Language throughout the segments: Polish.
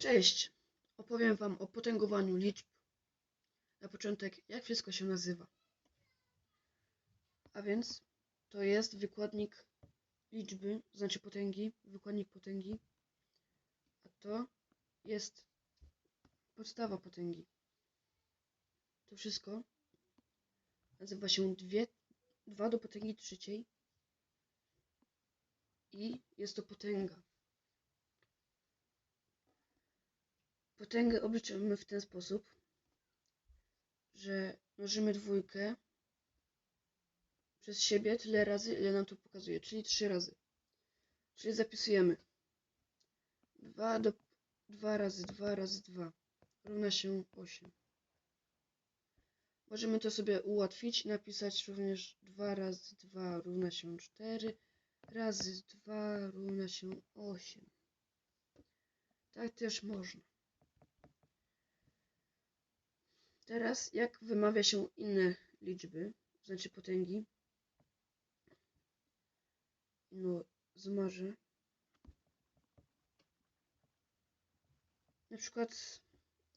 Cześć! Opowiem Wam o potęgowaniu liczb. Na początek, jak wszystko się nazywa. A więc to jest wykładnik liczby, znaczy potęgi, wykładnik potęgi. A to jest podstawa potęgi. To wszystko nazywa się dwie, 2 do potęgi trzeciej i jest to potęga. Potęgę obliczamy w ten sposób, że mnożymy dwójkę przez siebie tyle razy, ile nam to pokazuje, czyli trzy razy. Czyli zapisujemy 2 do 2 razy 2 razy 2 równa się 8. Możemy to sobie ułatwić napisać również 2 razy 2 równa się 4 razy 2 równa się 8. Tak też można. Teraz, jak wymawia się inne liczby, znaczy potęgi? No, zmarzę. Na przykład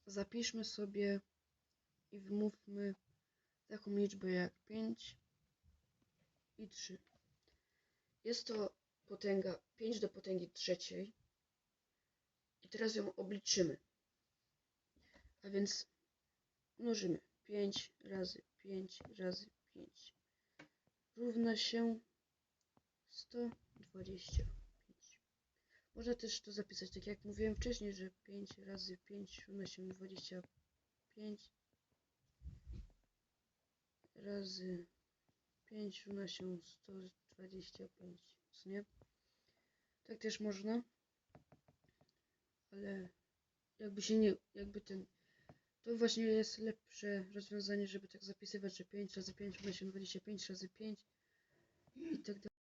zapiszmy sobie i wymówmy taką liczbę jak 5 i 3. Jest to potęga 5 do potęgi trzeciej. I teraz ją obliczymy. A więc mnożymy. 5 razy 5 razy 5 równa się 125. Można też to zapisać tak jak mówiłem wcześniej, że 5 razy 5 równa się 25 razy 5 równa się 125, co nie? Tak też można, ale jakby się nie, jakby ten to właśnie jest lepsze rozwiązanie, żeby tak zapisywać, że 5 razy 5 równa się 25 razy 5 i tak dalej.